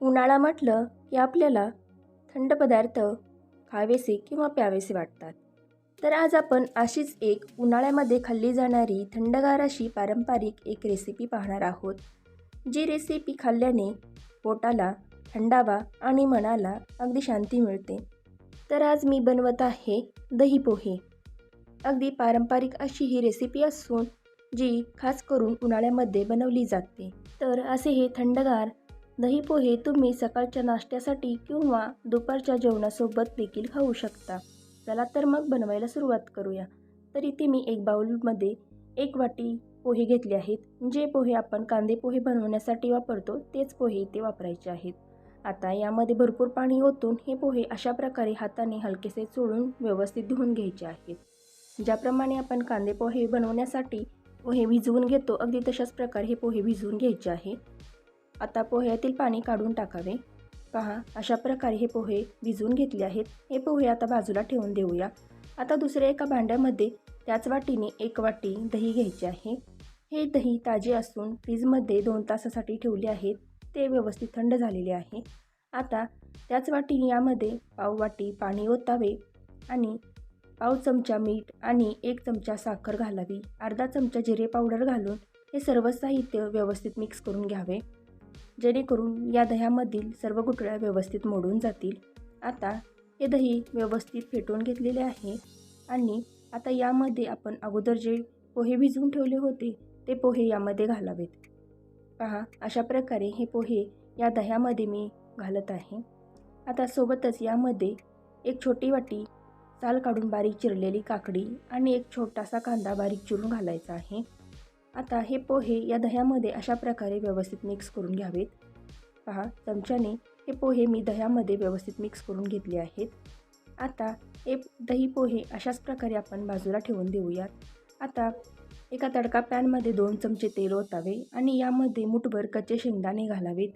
उन्हाळा म्हटलं की आपल्याला थंड पदार्थ खावेसे किंवा प्यावेसे वाटतात. तर आज आपण अशीच एक उन्हाळ्यामध्ये खाल्ली जाणारी थंडगार अशी पारंपरिक एक रेसिपी पाहणार आहोत. जी रेसिपी खाल्ल्याने पोटाला थंडावा आणि मनाला अगदी शांती मिळते. तर आज मी बनवत आहे दही पोहे. अगदी पारंपरिक अशी ही रेसिपी असून जी खास करून उन्हाळ्यामध्ये बनवली जाते. तर असे हे थंडगार दही पोहे तुम्ही सकाळच्या नाश्त्यासाठी किंवा दुपारच्या जेवणासोबत देखील खाऊ शकता. चला तर मग बनवायला सुरुवात करूया. तर इथे मी एक बाउलमध्ये एक वाटी पोहे घेतले आहेत. जे पोहे आपण कांदे पोहे बनवण्यासाठी वापरतो तेच पोहे इथे वापरायचे आहेत. आता यामध्ये भरपूर पाणी ओतून हे पोहे अशा प्रकारे हाताने हलकेसे चोळून व्यवस्थित धुवून घ्यायचे आहेत. ज्याप्रमाणे आपण कांदे पोहे बनवण्यासाठी पोहे भिजवून घेतो अगदी तशाच प्रकारे हे पोहे भिजवून घ्यायचे आहे. आता पोह्यातील पाणी काढून टाकावे. पहा अशा प्रकारे हे पोहे भिजवून घेतले आहेत. हे पोहे आता बाजूला ठेवून देऊया. आता दुसऱ्या एका भांड्यामध्ये त्याच वाटीने एक वाटी दही घ्यायचे आहे. हे दही ताजे असून फ्रीजमध्ये दोन तासासाठी ठेवले आहेत. ते व्यवस्थित थंड झालेले आहे. आता त्याच वाटीने यामध्ये पाव वाटी पाणी ओतावे आणि पाव चमचा मीठ आणि एक चमचा साखर घालावी. अर्धा चमचा जिरे पावडर घालून हे सर्व साहित्य व्यवस्थित मिक्स करून घ्यावे. जेणेकरून या दह्यामधील सर्व गुठळ्या व्यवस्थित मोडून जातील. आता हे दही व्यवस्थित फेटून घेतलेले आहे आणि आता यामध्ये आपण अगोदर जे पोहे भिजवून ठेवले होते ते पोहे यामध्ये घालावेत. पहा अशा प्रकारे हे पोहे या दह्यामध्ये मी घालत आहे. आता सोबतच यामध्ये एक छोटी वाटी साल काढून बारीक चिरलेली काकडी आणि एक छोटासा कांदा बारीक चिरून घालायचा आहे. आता हे पोहे या दह्यामध्ये अशा प्रकारे व्यवस्थित मिक्स करून घ्यावेत. पहा चमच्याने हे पोहे मी दह्यामध्ये व्यवस्थित मिक्स करून घेतले आहेत. आता हे दही पोहे अशाच प्रकारे आपण बाजूला ठेवून देऊयात. आता एका तडका पॅनमध्ये दोन चमचे तेल ओतावे आणि यामध्ये मुठभर कच्चे शेंगदाणे घालावेत.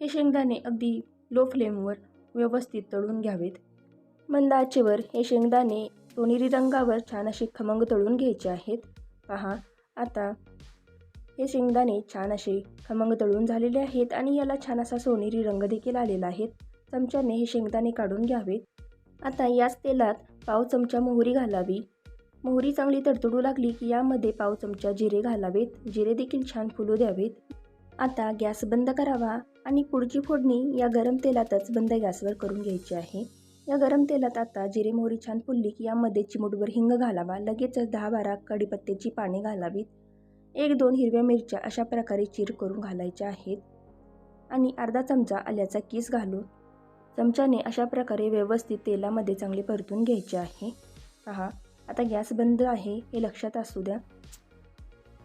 हे शेंगदाणे अगदी लो फ्लेमवर व्यवस्थित तळून घ्यावेत. मंद आचेवर हे शेंगदाणे सोनेरी रंगावर छान असे खमंग तळून घ्यायचे आहेत. पहा आता. हे शेंगदाणे छान असे खमंग तळून झालेले आहेत आणि याला छान असा सोनेरी रंग देखील आलेला आहे. चमच्याने हे शेंगदाणे काढून घ्यावेत आता याच तेलात पाव चमचा मोहरी घालावी. मोहरी चांगली तडतडू लागली की यामध्ये पाव चमचा जिरे घालावेत. जिरे देखील छान फुलू द्यावेत. आता गॅस बंद करावा आणि पुढची फोडणी या गरम तेलातच बंद गॅसवर करून घ्यायची आहे. या गरम तेलात आता जिरे मोहरी छान फुलली की यामध्ये चिमूटभर हिंग घालावा. लगेचच दहा बारा कडीपत्त्याची पाने घालावीत. एक दोन हिरव्या मिरच्या अशा प्रकारे चीर करून घालायच्या आहेत. आणि अर्धा चमचा आल्याचा किस घालून चमच्याने अशा प्रकारे व्यवस्थित तेलामध्ये चांगले परतून घ्यायचे आहे. पहा आता गॅस बंद आहे हे लक्षात असू द्या.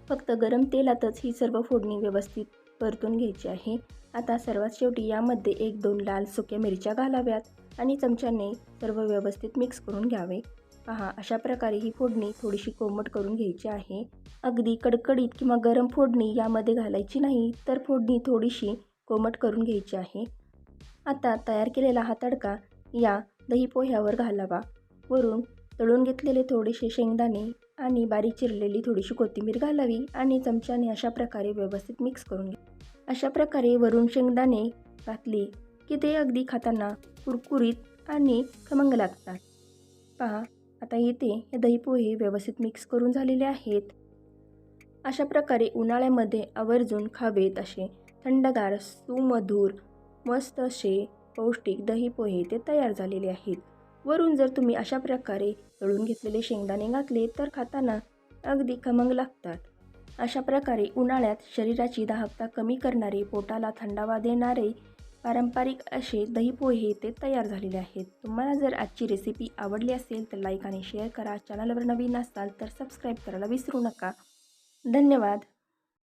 फक्त गरम तेलातच ही सर्व फोडणी व्यवस्थित परतून घ्यायची आहे. आता सर्वात शेवटी यामध्ये एक दोन लाल सुक्या मिरच्या घालाव्यात आणि चमच्याने सर्व व्यवस्थित मिक्स करून घ्यावे. पहा अशा प्रकारे ही फोडणी थोडीशी कोमट करून घ्यायची आहे. अगदी कडकडीत किंवा गरम फोडणी यामध्ये घालायची नाही तर फोडणी थोडीशी कोमट करून घ्यायची आहे. आता तयार केलेला हा तडका या दही पोह्यावर घालावा. वरून तळून घेतलेले थोडेसे शेंगदाणे आणि बारीक चिरलेली थोडीशी कोथिंबीर घालावी आणि चमच्याने अशा प्रकारे व्यवस्थित मिक्स करून घ्या. अशा प्रकारे वरून शेंगदाणे घातले की ते अगदी खाताना कुरकुरीत आणि खमंग लागतात. पहा आता इथे हे दही पोहे व्यवस्थित मिक्स करून झालेले आहेत. अशा प्रकारे उन्हाळ्यामध्ये आवर्जून खावेत असे थंडगार सुमधूर मस्त असे पौष्टिक दही पोहे ते तयार झालेले आहेत. वरून जर तुम्ही अशा प्रकारे तळून घेतलेले शेंगदाणे घातले तर खाताना अगदी खमंग लागतात. अशा प्रकारे उन्हाळ्यात शरीराची दाहकता कमी करणारे पोटाला थंडावा देणारे पारंपरिक असे दही पोहे ते तयार झालेले आहेत. तुम्हाला जर आजची रेसिपी आवडली असेल तर लाईक आणि शेअर करा. चॅनलवर नवीन असाल तर सबस्क्राईब करायला विसरू नका. धन्यवाद.